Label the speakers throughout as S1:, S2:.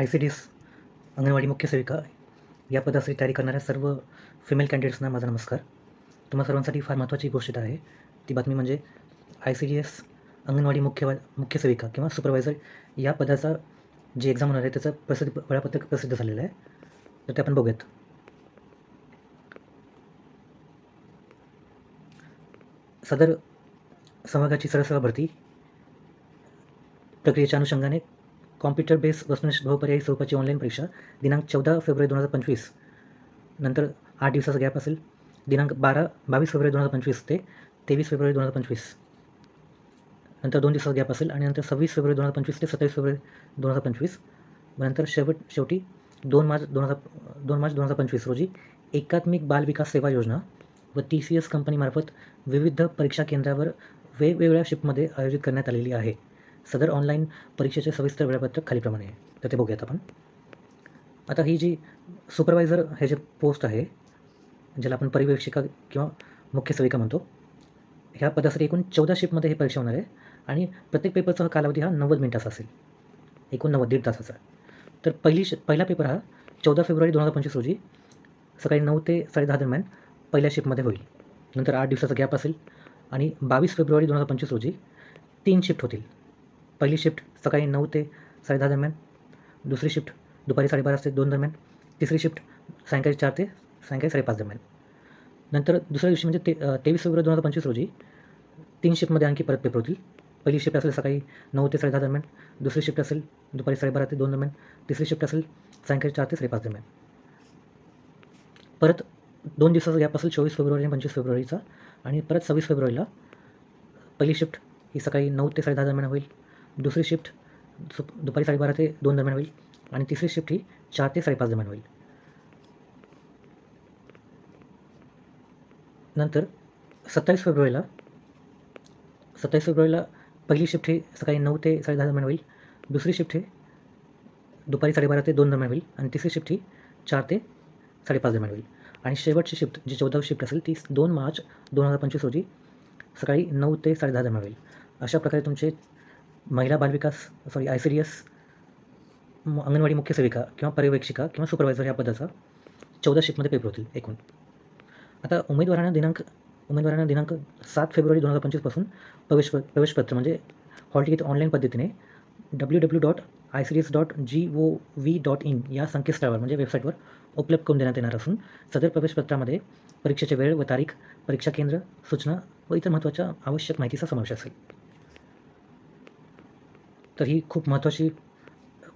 S1: I C D S anganwadi मुख्य सेविका या पदासाठी तयारी करणाऱ्या सर्व फिमेल कॅन्डिडेट्सना माझा नमस्कार. तुम्हा सर्वांसाठी फार महत्त्वाची गोष्ट आहे. ती बातमी म्हणजे I C D S anganwadi मुख्य मुख्य सेविका किंवा सुपरवायझर या पदाचा जे एक्झाम होणार आहे त्याचं प्रसिद्ध वेळापत्रक प्रसिद्ध झालेलं आहे. तर ते आपण बघूयात. सदर संभागाची सरळ भरती प्रक्रियेच्या अनुषंगाने कॉम्प्युटर बेस वस्तुनिष्ठ बहुपर्यायी स्वरूपाची ऑनलाईन परीक्षा दिनांक चौदा फेब्रुवारी दोन हजार पंचवीस. नंतर आठ दिवसाचा गॅप असेल दिनांक बारा बावीस फेब्रुवारी दोन हजार पंचवीस ते तेवीस फेब्रुवारी दोन हजार पंचवीस. नंतर दोन दिवसाचा गॅप असेल आणि नंतर सव्वीस फेब्रुवारी दोन हजार पंचवीस ते सत्तावीस फेब्रुवारी दोन हजार पंचवीस. व नंतर शेवट शेवटी दोन मार्च दोन हजार दोन मार्च दोन हजार पंचवीस रोजी एकात्मिक बाल विकास सेवा योजना व टी सी एस कंपनीमार्फत विविध परीक्षा केंद्रावर वेगवेगळ्या शिफ्टमध्ये आयोजित करण्यात आलेली आहे. सदर ऑनलाईन परीक्षेचे सविस्तर वेळापत्रक खालीप्रमाणे आहे. तर ते बघूयात आपण. आता ही जी सुपरवायझर हे जे पोस्ट आहे ज्याला आपण परिवेक्षिका किंवा मुख्य सेविका म्हणतो ह्या पदासाठी एकूण चौदा शिफ्टमध्ये हे परीक्षा होणार आहे आणि प्रत्येक पेपरचा हा कालावधी हा नव्वद मिनिटाचा असेल. एकूण नव्वद दीड तासाचा. तर पहिली श पहिला पेपर हा चौदा फेब्रुवारी दोन हजार पंचवीस रोजी सकाळी नऊ ते साडे दहा दरम्यान पहिल्या शिफ्टमध्ये होईल. नंतर आठ दिवसाचा गॅप असेल आणि बावीस फेब्रुवारी दोन हजार पंचवीस रोजी तीन शिफ्ट होतील. पहिली शिफ्ट सकाळी नऊ ते साडेदहा दरम्यान दुसरी शिफ्ट दुपारी साडेबारा ते दोन दरम्यान तिसरी शिफ्ट सायंकाळी चार ते सायंकाळी साडेपाच दरम्यान. नंतर दुसऱ्या दिवशी म्हणजे ते तेवीस फेब्रुवारी दोन हजार पंचवीस रोजी तीन शिफ्टमध्ये आणखी परत पेपर होतील. पहिली शिफ्ट असेल सकाळी नऊ ते साडेदहा दरम्यान दुसरी शिफ्ट असेल दुपारी साडेबारा ते दोन दरम्यान तिसरी शिफ्ट असेल सायंकाळी चार ते साडेपाच दरम्यान. परत दोन दिवसाचा गॅप असेल चोवीस फेब्रुवारी आणि पंचवीस फेब्रुवारीचा आणि परत सव्वीस फेब्रुवारीला पहिली शिफ्ट ही सकाळी नऊ ते साडेदहा दरम्यान होईल. दुसरी शिफ्ट दुपारी साडेबारा ते दोन दरम्यान होईल आणि तिसरी शिफ्ट ही चार ते साडेपाच दरम्यान होईल. नंतर सत्तावीस फेब्रुवारीला सत्तावीस फेब्रुवारीला पहिली शिफ्ट ही सकाळी नऊ ते साडेदहा दरम्यान होईल. दुसरी शिफ्ट ही दुपारी साडेबारा ते दोन दरम्यान होईल आणि तिसरी शिफ्ट ही चार ते साडेपाच दरम्यान होईल. आणि शेवटची शिफ्ट जी चौदावी शिफ्ट असेल ती दोन मार्च दोन हजार पंचवीस रोजी सकाळी नऊ ते साडेदहा दरम्यान होईल. अशा प्रकारे तुमचे महिला बालविकास sorry I C D S anganwadi मुख्य सेविका किंवा पर्यवेक्षिका किंवा सुपरवायझर या पदाचा चौदा शिफ्टमध्ये पेपर होतील एकूण. आता उमेदवारांना दिनांक उमेदवारांना दिनांक सात फेब्रुवारी दोन हजार पंचवीसपासून प्रवेश प्रवेशपत्र म्हणजे हॉल तिकीट ऑनलाईन पद्धतीने W W dot I C D S dot G O V dot in या संकेतस्थळावर म्हणजे वेबसाईटवर उपलब्ध करून देण्यात येणार असून सदर प्रवेशपत्रामध्ये परीक्षेचे वेळ व तारीख परीक्षा केंद्र सूचना व इतर महत्त्वाच्या आवश्यक माहितीचा समावेश असेल. तर ही खूप महत्त्वाची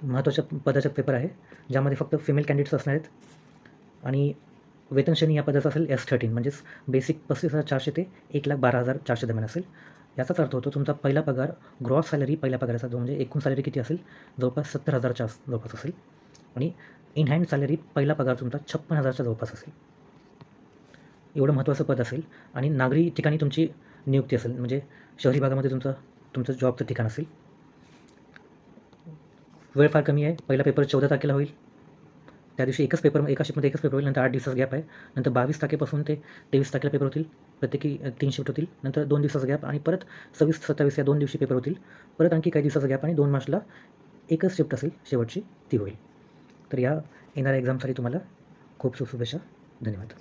S1: महत्त्वाच्या पदाचा पेपर आहे ज्यामध्ये फक्त फिमेल कॅन्डिडेट्स असणार आहेत. आणि वेतनश्रेणी या पदाचा असेल एस थर्टीन म्हणजेच बेसिक पस्तीस हजार चारशे ते एक लाख बारा हजार चारशे दरम्यान असेल. याचाच अर्थ होतो तुमचा पहिला पगार ग्रॉस सॅलरी पहिल्या पगाराचा जो म्हणजे एकूण सॅलरी किती असेल जवळपास सत्तर हजारच्या जवळपास असेल. आणि इन हँड सॅलरी पहिला पगार तुमचा छप्पन हजारच्या जवळपास असेल. एवढं महत्त्वाचं पद असेल. आणि नागरी ठिकाणी तुमची नियुक्ती असेल म्हणजे शहरी भागामध्ये तुमचं तुमचं जॉबचं ठिकाण असेल. वेळ फार कमी आहे. पहिला पेपर चौदा तारखेला होईल. त्या दिवशी एकच पेपर एका शिफ्टमध्ये एकच पेपर होईल. नंतर आठ दिवसाचा गॅप आहे. नंतर बावीस तारखेपासून ते तेवीस तारखेला पेपर होतील. प्रत्येकी तीन शिफ्ट होतील. नंतर दोन दिवसाचा गॅप आणि परत सव्वीस सत्तावीस या दोन दिवशी पेपर होतील. परत आणखी काही दिवसाचा गॅप आणि दोन मार्चला एकच शिफ्ट असेल. शेवटची ती होईल. तर या येणाऱ्या एक्झामसाठी तुम्हाला खूप खूप शुभेच्छा. धन्यवाद.